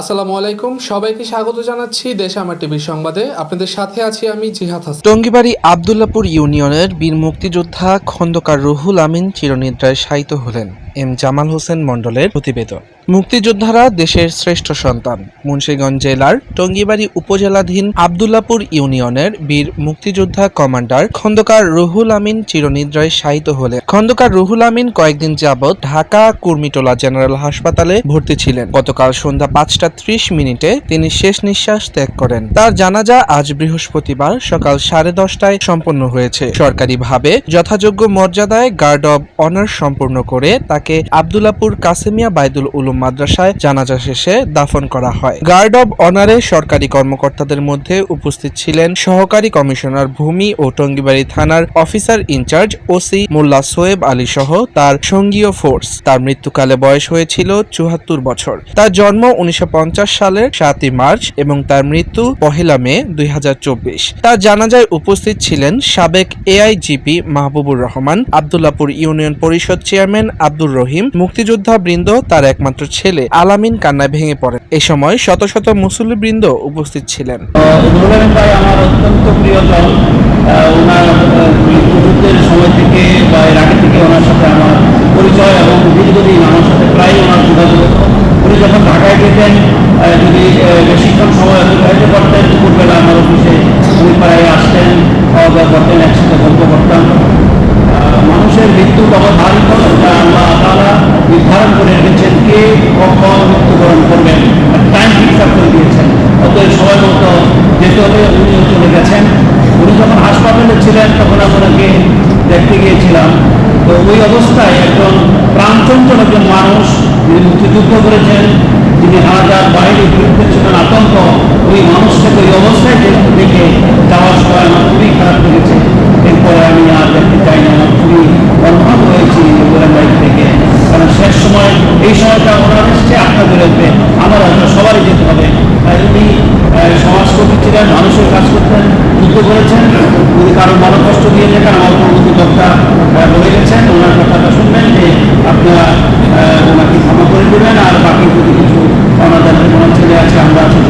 আসসালামু আলাইকুম, সবাইকে স্বাগত জানাচ্ছি দেশ আমার টিভির সংবাদে। আপনাদের সাথে আছি আমি জিহাদ হাসান। টঙ্গিবাড়ি আবদুল্লাপুর ইউনিয়নের বীর মুক্তিযোদ্ধা খন্দকার রুহুল আমিন চিরনিদ্রায় শায়িত হলেন। এম জামাল হোসেন মণ্ডলের প্রতিবেদন। মুক্তিযোদ্ধারা দেশের শ্রেষ্ঠ সন্তান। মুন্সিগঞ্জ জেলার টঙ্গিবাড়ি উপজেলাধীন আবদুল্লাপুর ইউনিয়নের বীর মুক্তিযোদ্ধা কমান্ডার খন্দকার রুহুল আমিন চিরনিদ্রায় শায়িত হলেন। খন্দকার রুহুল আমিন কয়েকদিন যাবৎ ঢাকা কুর্মিটোলা জেনারেল হাসপাতালে ভর্তি ছিলেন। গতকাল সন্ধ্যা পাঁচটা ত্রিশ মিনিটে তিনি শেষ নিঃশ্বাস ত্যাগ করেন। তার জানাজা আজ বৃহস্পতিবার সকাল সাড়ে দশটায় সম্পন্ন হয়েছে। সরকারিভাবে যথাযোগ্য মর্যাদায় গার্ড অব অনার সম্পূর্ণ করে তাকে আবদুল্লাপুর কাসেমিয়া বাইদুল উলুম মাদ্রাসায় জানাজা শেষে দাফন করা হয়। গার্ড অব অনারে সরকারি কর্মকর্তাদের মধ্যে উপস্থিত ছিলেন সহকারী কমিশনার ভূমি ও টঙ্গিবাড়ি থানার officer in charge OC Molla Shoeb Ali সহ তার সঙ্গীয় ফোর্স। তার মৃত্যুকালে বয়স হয়েছিল চুয়াত্তর বছর। তার জন্ম উনিশশো পঞ্চাশ সালের সাতই মার্চ এবং তার মৃত্যু পহেলা মে দুই হাজার চব্বিশ। তার জানাজায় উপস্থিত ছিলেন সাবেক AIGP Mahbubur Rahman, Abdullahpur union Parishad chairman Abdur Rahim মুক্তিযোদ্ধা বৃন্দ তার একমাত্র ছেলে আলামিন কান্নায় ভেঙে পড়ে এ সময় শত শত মুসল্লি বৃন্দ উপস্থিত ছিলেন। আমার সময় থেকে বা বেশিক্ষণ সময় অতিবাহিত করতেন, দুপুরবেলা আমার অফিসে উনি প্রায় আসতেন খাওয়া দাওয়া করতেন মৃত্যুবরণ করবেন টাইম ফিক্সার করে দিয়েছেন। অতএব সময় মতো যেতে হবে উনিও চলে গেছেন। উনি যখন হাসপাতালে ছিলেন, তখন আমি ওনাকে দেখতে গিয়েছিলাম। তো ওই অবস্থায় একজন প্রাণচঞ্চল একজন মানুষ, যিনি মুক্তিযুদ্ধ করেছেন, যিনি হাজার বাইরের বিরুদ্ধে ছিলেন আতঙ্ক, ওই মানুষটাকে ওই অবস্থায় দেখে যাওয়ার সময় আমার খুবই খারাপ লেগেছে। এরপরে আমি আর দেখতে চাই না আমার খুবই অনুভব হয়েছি বাইক থেকে। কারণ শেষ সময়, এই সময়টা ওনার এসছে আপনার বেরোবে আমার হয়তো সবারই যেতে হবে। তাই উনি সমাজকর্মী ছিলেন মানুষের কাজ করতেন যুদ্ধ করেছেন যদি কারোর ভালো কষ্ট দিয়ে থাকেন, আমার পরবর্তী কর্তা বলে গেছেন ওনার কথাটা শুনবেন, যে আপনারা ওনাকে ক্ষমা করে দেবেন, আর বাকি যদি কিছু ওনাদের কোনো ছেলে আছে, আমরা ছোট